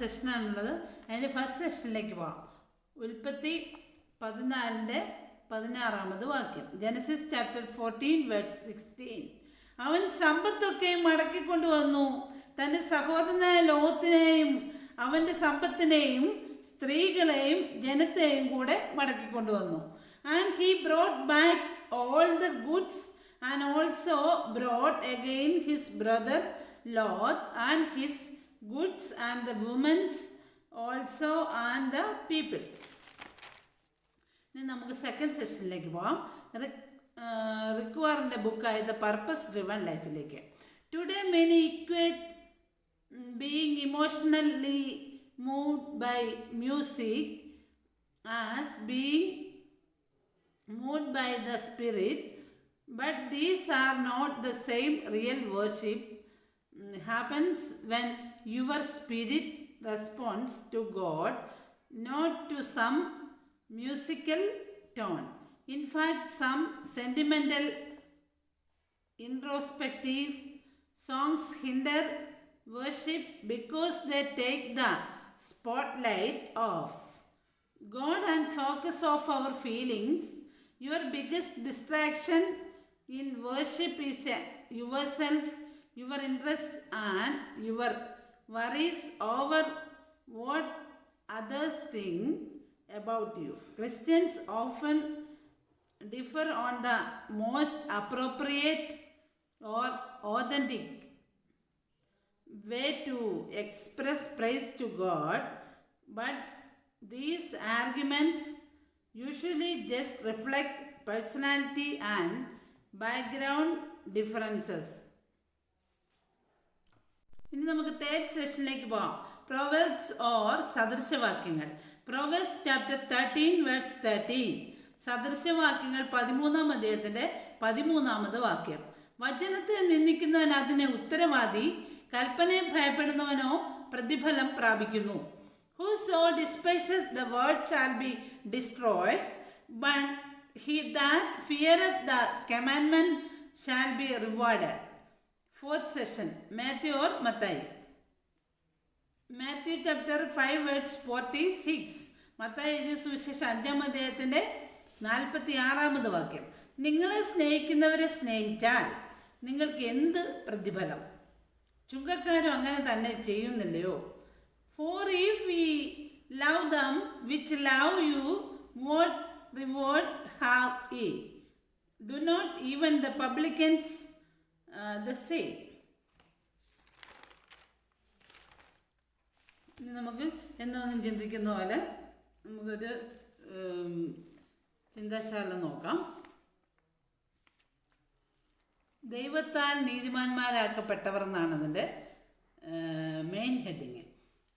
സെഷനാണുള്ളത് അതിന്റെ ഫസ്റ്റ് സെഷനിലേക്ക് പോവാം. ഉൽപ്പത്തി പതിനാലിന്റെ പതിനാറാമത് വാക്യം. Genesis chapter fourteen word sixteen അവൻ സമ്പത്തൊക്കെ മടക്കിക്കൊണ്ടുവന്നു. തന്റെ സഹോദരനായ ലോകത്തിനെയും അവന്റെ സമ്പത്തിനെയും സ്ത്രീകളെയും ജനത്തെയും കൂടെ മടക്കിക്കൊണ്ടുവന്നു. And he brought back all the goods and also brought again his brother Lot and his goods and the womens also and the people ഇനി നമുക്ക് സെക്കൻഡ് സെഷനിലേക്ക് പോവാം. റിക്വയറിന്റെ ബുക്കായ ദ പർപ്പസ് ഡ്രിവൺ ലൈഫിലേക്ക് today many equate being emotionally moved by music as being moved by the spirit but these are not the same real worship happens when your spirit responds to God, not to some musical tone. In fact, some sentimental, introspective songs hinder worship because they take the spotlight off. God and focus of our feelings. Your biggest distraction in worship is yourself, your interest, and your worries over what others think about you. Christians often differ on the most appropriate or authentic way to express praise to God, but these arguments usually just reflect personality and background differences. ഇനി നമുക്ക് third സെഷനിലേക്ക് പോവാം. Proverbs or സദൃശവാക്യങ്ങൾ. Proverbs chapter thirteen verse thirteen സദൃശവാക്യങ്ങൾ പതിമൂന്നാം അദ്ദേഹത്തിന്റെ പതിമൂന്നാമത് വാക്യം. വചനത്തെ നിന്ദിക്കുന്നവൻ അതിനെ ഉത്തരവാദി കൽപ്പനയെ ഭയപ്പെടുന്നവനോ പ്രതിഫലം പ്രാപിക്കുന്നു. Who so despises the word shall be destroyed but he that fear the കമാൻമെന്റ് shall be rewarded. Fourth session, Matthew or Mathai Matthew chapter five words forty six Mathai എഴുതിയ സുവിശേഷം അഞ്ചാം അധ്യായത്തിന്റെ നാൽപ്പത്തി ആറാമത് വാക്യം. നിങ്ങളെ സ്നേഹിക്കുന്നവരെ സ്നേഹിച്ചാൽ നിങ്ങൾക്ക് എന്ത് പ്രതിഫലം? ചുങ്കക്കാരും അങ്ങനെ തന്നെ ചെയ്യുന്നില്ലയോ? For if we love them which love you what reward have ye do not even the publicans the same ഇനി നമുക്ക് എന്താണ് ചിന്തിക്കുന്ന പോലെ നമുക്കൊരു ചിന്താശാല നോക്കാം. ദൈവത്താൽ നീതിമാന്മാരാക്കപ്പെട്ടവർ എന്നാണ് അതിന്റെ മെയിൻ ഹെഡിങ്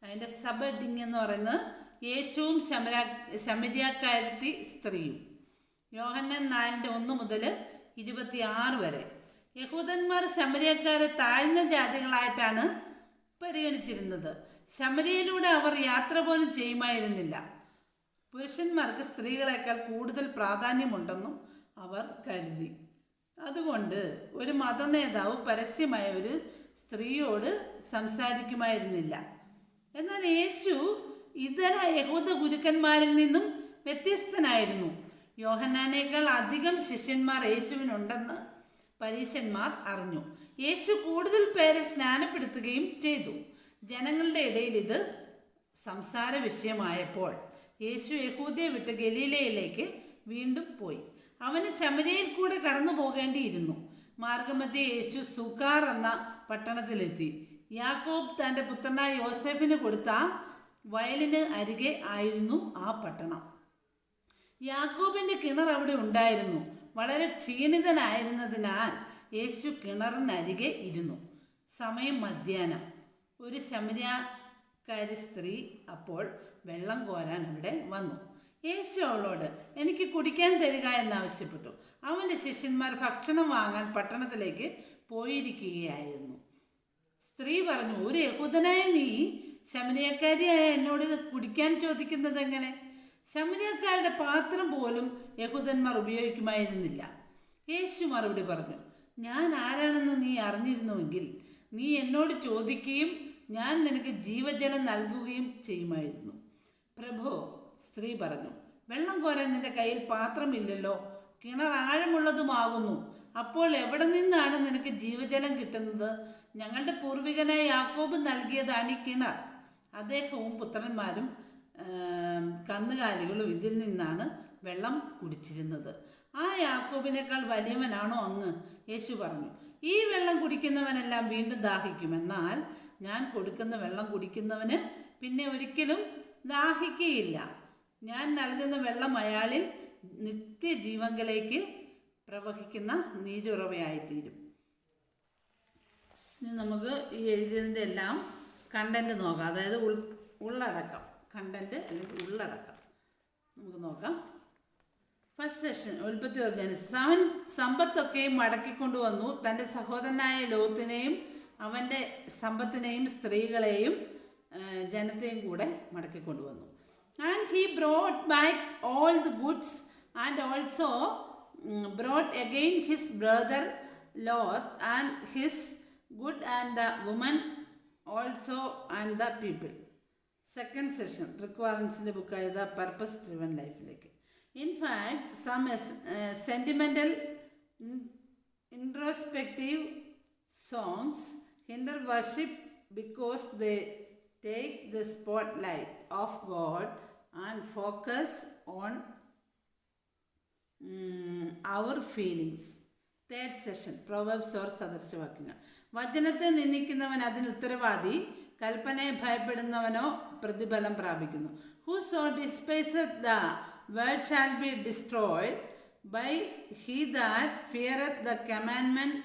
അതിന്റെ സബ് ഹെഡിങ് എന്ന് പറയുന്നത് യേശുവും ശമരാ ശമരിയാക്കാരത്തി സ്ത്രീയും. യോഹന്നൻ നാലിന്റെ ഒന്ന് മുതൽ ഇരുപത്തി ആറ് വരെ. യഹൂദന്മാർ ശമരിയക്കാരെ താഴ്ന്ന ജാതികളായിട്ടാണ് പരിഗണിച്ചിരുന്നത്. ശമരിയയിലൂടെ അവർ യാത്ര പോലും ചെയ്യുമായിരുന്നില്ല. പുരുഷന്മാർക്ക് സ്ത്രീകളെക്കാൾ കൂടുതൽ പ്രാധാന്യമുണ്ടെന്നും അവർ കരുതി. അതുകൊണ്ട് ഒരു മതനേതാവ് പരസ്യമായ ഒരു സ്ത്രീയോട് സംസാരിക്കുമായിരുന്നില്ല. എന്നാൽ യേശു ഇതര യഹൂദ ഗുരുക്കന്മാരിൽ നിന്നും വ്യത്യസ്തനായിരുന്നു. യോഹന്നാനേക്കാൾ അധികം ശിഷ്യന്മാർ യേശുവിനുണ്ടെന്ന് പരീശന്മാർ അറിഞ്ഞു. യേശു കൂടുതൽ പേരെ സ്നാനപ്പെടുത്തുകയും ചെയ്തു. ജനങ്ങളുടെ ഇടയിൽ ഇത് സംസാര വിഷയമായപ്പോൾ യേശു യഹൂദിയെ വിട്ട് ഗലീലയിലേക്ക് വീണ്ടും പോയി. അവന് ചമരയിൽ കൂടെ കടന്നു പോകേണ്ടിയിരുന്നു. മാർഗമധ്യ യേശു സുഖാർ എന്ന പട്ടണത്തിലെത്തി. യാക്കോബ് തന്റെ പുത്രനായ യോസെഫിന് കൊടുത്ത വയലിന് അരികെ ആയിരുന്നു ആ പട്ടണം. യാക്കോബിന്റെ കിണർ അവിടെ ഉണ്ടായിരുന്നു. വളരെ ക്ഷീണിതനായിരുന്നതിനാൽ യേശു കിണറിനരികെ ഇരുന്നു. സമയം മധ്യാഹ്നം ഒരു ശമരിയാക്കാരി സ്ത്രീ അപ്പോൾ വെള്ളം കോരാൻ അവിടെ വന്നു. യേശു അവളോട് എനിക്ക് കുടിക്കാൻ തരിക എന്നാവശ്യപ്പെട്ടു. അവന്റെ ശിഷ്യന്മാർ ഭക്ഷണം വാങ്ങാൻ പട്ടണത്തിലേക്ക് പോയിരിക്കുകയായിരുന്നു. സ്ത്രീ പറഞ്ഞു ഒരു യഹൂദനായ നീ ശമരിയക്കാരിയായ എന്നോട് കുടിക്കാൻ ചോദിക്കുന്നത് എങ്ങനെ ശമരിയക്കാരുടെ പാത്രം പോലും യഹൂദന്മാർ ഉപയോഗിക്കുമായിരുന്നില്ല. യേശു മറുപടി പറഞ്ഞു ഞാൻ ആരാണെന്ന് നീ അറിഞ്ഞിരുന്നുവെങ്കിൽ നീ എന്നോട് ചോദിക്കുകയും ഞാൻ നിനക്ക് ജീവജലം നൽകുകയും ചെയ്യുമായിരുന്നു. പ്രഭോ സ്ത്രീ പറഞ്ഞു വെള്ളം കോരാൻ നിന്റെ കയ്യിൽ പാത്രമില്ലല്ലോ കിണർ ആഴമുള്ളതുമാകുന്നു. അപ്പോൾ എവിടെ നിന്നാണ് നിനക്ക് ജീവജലം കിട്ടുന്നത്? ഞങ്ങളുടെ പൂർവികനായ യാക്കോബ് നൽകിയതാണ് ഈ കിണർ. അദ്ദേഹവും പുത്രന്മാരും കന്നുകാലികളും ഇതിൽ നിന്നാണ് വെള്ളം കുടിച്ചിരുന്നത്. ആ യാക്കോബിനേക്കാൾ വലിയവനാണോ അങ്ങ്? യേശു പറഞ്ഞു ഈ വെള്ളം കുടിക്കുന്നവനെല്ലാം വീണ്ടും ദാഹിക്കും. എന്നാൽ ഞാൻ കൊടുക്കുന്ന വെള്ളം കുടിക്കുന്നവന് പിന്നെ ഒരിക്കലും ദാഹിക്കുകയില്ല. ഞാൻ നൽകുന്ന വെള്ളം അയാളിൽ നിത്യജീവങ്കലേക്ക് പ്രവഹിക്കുന്ന നീരുറവയായിത്തീരും. ഇനി നമുക്ക് ഈ എഴുതിയതിന്റെ എല്ലാം കണ്ടന്റ് നോക്കാം. അതായത് ഉൾ ഉള്ളടക്കം. കണ്ടന്റ് അല്ലെങ്കിൽ ഉള്ളടക്കം. നമുക്ക് നോക്കാം. ഫസ്റ്റ് സെഷൻ ഉൽപ്പത്തി പറഞ്ഞാൽ അവൻ സമ്പത്തൊക്കെയും മടക്കിക്കൊണ്ടുവന്നു തന്റെ സഹോദരനായ ലോത്തിനെയും അവന്റെ സമ്പത്തിനെയും സ്ത്രീകളെയും ജനത്തെയും കൂടെ മടക്കിക്കൊണ്ടുവന്നു and he brought back all the goods and also brought again his brother Lot and his good and the woman also and the people second session റിക്വയർമെൻസിന്റെ ബുക്കായ ദ പർപ്പസ് ഡ്രിവൻ ലൈഫിലേക്ക് in fact some sentimental introspective songs hinder worship because they take the spotlight of God and focus on our feelings third session proverbs or സദൃശവാക്യങ്ങൾ വചനത്തെ നിന്ദിക്കുന്നവൻ അതിന് ഉത്തരവാദി കൽപ്പനയെ ഭയപ്പെടുന്നവനോ പ്രതിഫലം പ്രാപിക്കുന്നു who so ഡിസ്പൈസത് the word shall be destroyed, by he that feareth the commandment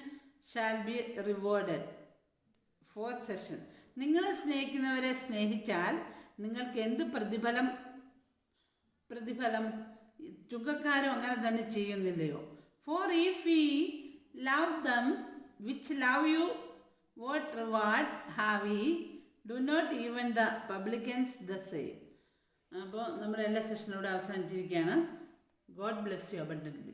shall be rewarded. Fourth session നിങ്ങളെ സ്നേഹിക്കുന്നവരെ സ്നേഹിച്ചാൽ നിങ്ങൾക്ക് എന്ത് പ്രതിഫലം? പ്രതിഫലം? ചുങ്കക്കാരും അങ്ങനെ തന്നെ ചെയ്യുന്നില്ലയോ? For if ye love them which love you what reward have ye do not even the publicans the same അപ്പോൾ നമ്മുടെ എല്ലാ സെഷനോട് അവസാനിച്ചിരിക്കുകയാണ്. God bless you abundantly